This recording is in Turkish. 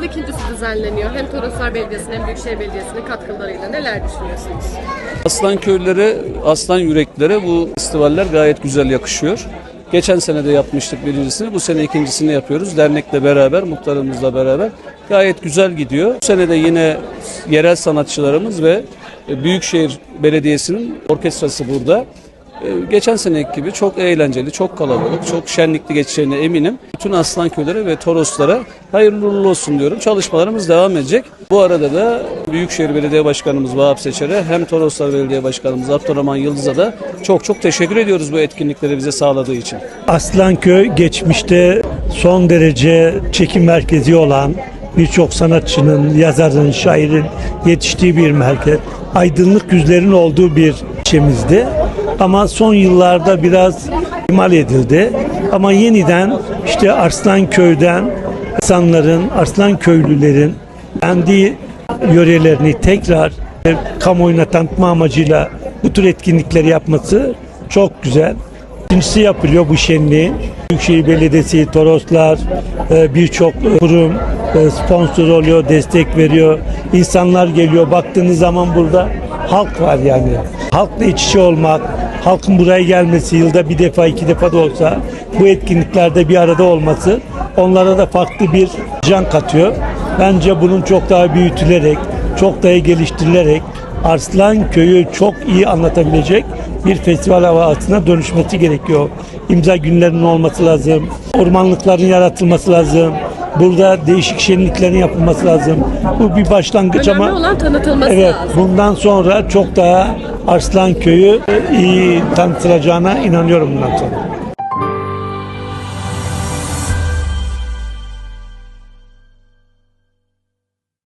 yıl ikincisi düzenleniyor. Hem Toroslar Belediyesi'nin hem Büyükşehir Belediyesi'nin katkılarıyla neler düşünüyorsunuz? Aslan köylülere, aslan yüreklere bu festivaller gayet güzel yakışıyor. Geçen sene de yapmıştık birincisini, bu sene ikincisini yapıyoruz. Dernekle beraber, muhtarımızla beraber gayet güzel gidiyor. Bu sene de yine yerel sanatçılarımız ve Büyükşehir Belediyesi'nin orkestrası burada. Ee, Geçen seneki gibi çok eğlenceli, çok kalabalık, çok şenlikli geçeceğine eminim. Bütün Aslanköylere ve Toroslara hayırlı uğurlu olsun diyorum. Çalışmalarımız devam edecek. Bu arada da Büyükşehir Belediye Başkanımız Vahap Seçer'e hem Toroslar Belediye Başkanımız Abdurrahman Yıldız'a da çok çok teşekkür ediyoruz bu etkinlikleri bize sağladığı için. Aslanköy geçmişte son derece çekim merkezi olan birçok sanatçının, yazarın, şairin yetiştiği bir merkez. Aydınlık yüzlerin olduğu bir ilçemizdi. Ama son yıllarda biraz ihmal edildi. Ama yeniden işte Arslanköy'den insanların, Arslan köylülerin kendi yörelerini tekrar kamuoyuna tanıtma amacıyla bu tür etkinlikleri yapması çok güzel. İkincisi yapılıyor bu şenliğin. Büyükşehir Belediyesi, Toroslar, e, birçok kurum e, sponsor oluyor, destek veriyor. İnsanlar geliyor. Baktığınız zaman burada halk var yani. Halkla iç içe olmak, halkın buraya gelmesi yılda bir defa iki defa da olsa bu etkinliklerde bir arada olması onlara da farklı bir can katıyor. Bence bunun çok daha büyütülerek, çok daha geliştirilerek Arslan Köyü çok iyi anlatabilecek bir festival havasına dönüşmesi gerekiyor. İmza günlerinin olması lazım. Ormanlıkların yaratılması lazım. Burada değişik şenliklerin yapılması lazım. Bu bir başlangıç Önemli ama olan tanıtılması evet lazım. bundan sonra çok daha Arslan Köyü iyi tanıtılacağına inanıyorum bundan sonra.